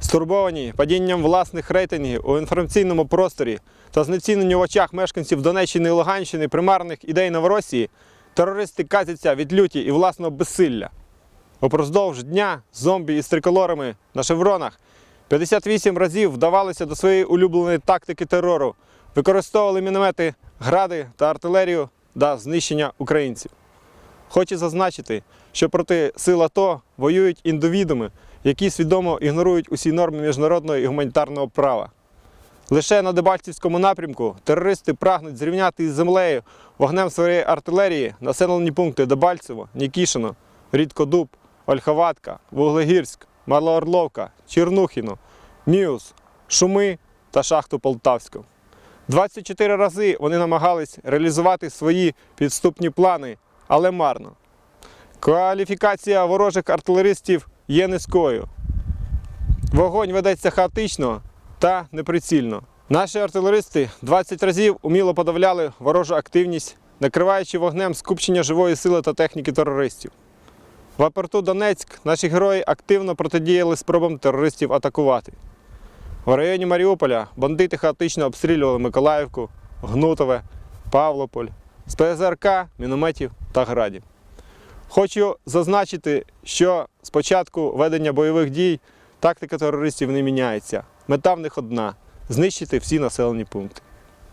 Стурбовані падінням власних рейтингів у інформаційному просторі та знеціненню в очах мешканців Донеччини і Луганщини примарних ідей Новоросії, терористи казяться від люті і власного безсилля. Упродовж дня зомбі із триколорами на шевронах 58 разів вдавалися до своєї улюбленої тактики терору, використовували міномети, гради та артилерію для знищення українців. Хочу зазначити, що проти сил АТО воюють індивідуми, які свідомо ігнорують усі норми міжнародного і гуманітарного права. Лише на Дебальцівському напрямку терористи прагнуть зрівняти із землею вогнем своєї артилерії населені пункти Дебальцево, Нікішино, Рідкодуб, Ольховатка, Вуглегірськ, Малоорловка, Чернухіно, Міус, Шуми та шахту Полтавську. 24 рази вони намагались реалізувати свої підступні плани, але марно. Кваліфікація ворожих артилеристів є низькою. Вогонь ведеться хаотично та неприцільно. Наші артилеристи 20 разів уміло подавляли ворожу активність, накриваючи вогнем скупчення живої сили та техніки терористів. В апорту Донецьк наші герої активно протидіяли спробам терористів атакувати. В районі Маріуполя бандити хаотично обстрілювали Миколаївку, Гнутове, Павлополь з ПЗРК, мінометів та градів. Хочу зазначити, що з початку ведення бойових дій тактика терористів не міняється. Мета в них одна знищити всі населені пункти.